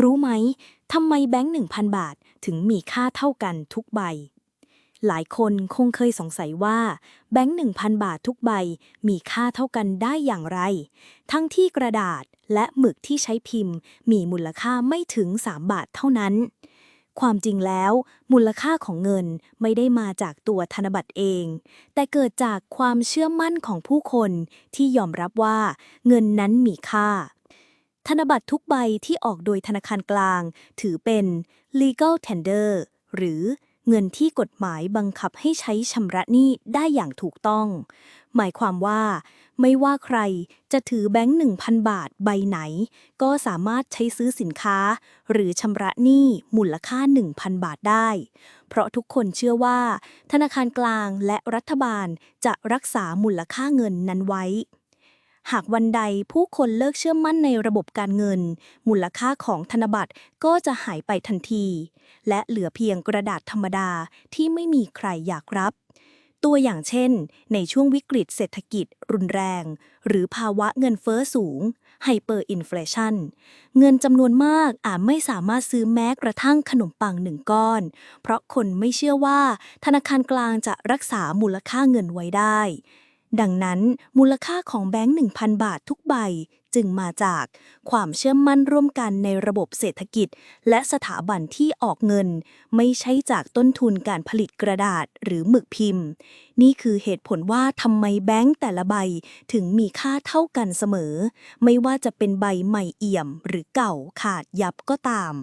รู้ไหมทำไมแบงค์1,000บาทถึงมีค่าเท่ากันทุกใบ หลายคนคงเคยสงสัยว่า แบงค์1,000บาททุกใบมีค่าเท่ากันได้อย่างไร ทั้งที่กระดาษและหมึกที่ใช้พิมพ์ มีมูลค่าไม่ถึง 3 บาทเท่านั้น ความจริงแล้ว มูลค่าของเงินไม่ได้มาจากตัวธนบัตรเอง แต่เกิดจากความเชื่อมั่นของผู้คนที่ยอมรับว่าเงินนั้นมีค่า ธนบัตรทุกใบที่ออกโดยธนาคารกลาง ถือเป็น legal tender หรือเงินที่กฎหมายบังคับให้ใช้ชำระหนี้ได้อย่างถูกต้อง หมายความว่า ไม่ว่าใครจะถือแบงค์ 1,000 บาทใบไหน ก็สามารถใช้ซื้อสินค้า หรือชำระหนี้มูลค่า 1,000 บาทได้ เพราะทุกคนเชื่อว่า ธนาคารกลางและรัฐบาลจะรักษามูลค่าเงินนั้นไว้ หากวันใดผู้คนเลิกเชื่อมั่นในระบบการเงิน มูลค่าของธนบัตรก็จะหายไปทันที และเหลือเพียงกระดาษธรรมดาที่ไม่มีใครอยากรับ ตัวอย่างเช่น ในช่วงวิกฤตเศรษฐกิจ รุนแรง หรือภาวะเงินเฟ้อสูงไฮเปอร์อินฟลชันเงินจำนวนมากอาจไม่สามารถซื้อแม้กระทั่งขนมปังหนึ่งก้อน เพราะคนไม่เชื่อว่าธนาคารกลางจะรักษามูลค่าเงินไว้ได้ ดังนั้นมูลค่าของแบงค์ 1,000 บาททุกใบจึงมาจากความเชื่อมั่นร่วมกันในระบบเศรษฐกิจ และสถาบันที่ออกเงิน ไม่ใช่จากต้นทุนการผลิตกระดาษหรือหมึกพิมพ์ นี่คือเหตุผลว่าทำไมแบงค์แต่ละใบถึงมีค่าเท่ากันเสมอ ไม่ว่าจะเป็นใบใหม่เอี่ยมหรือเก่าขาดยับก็ตาม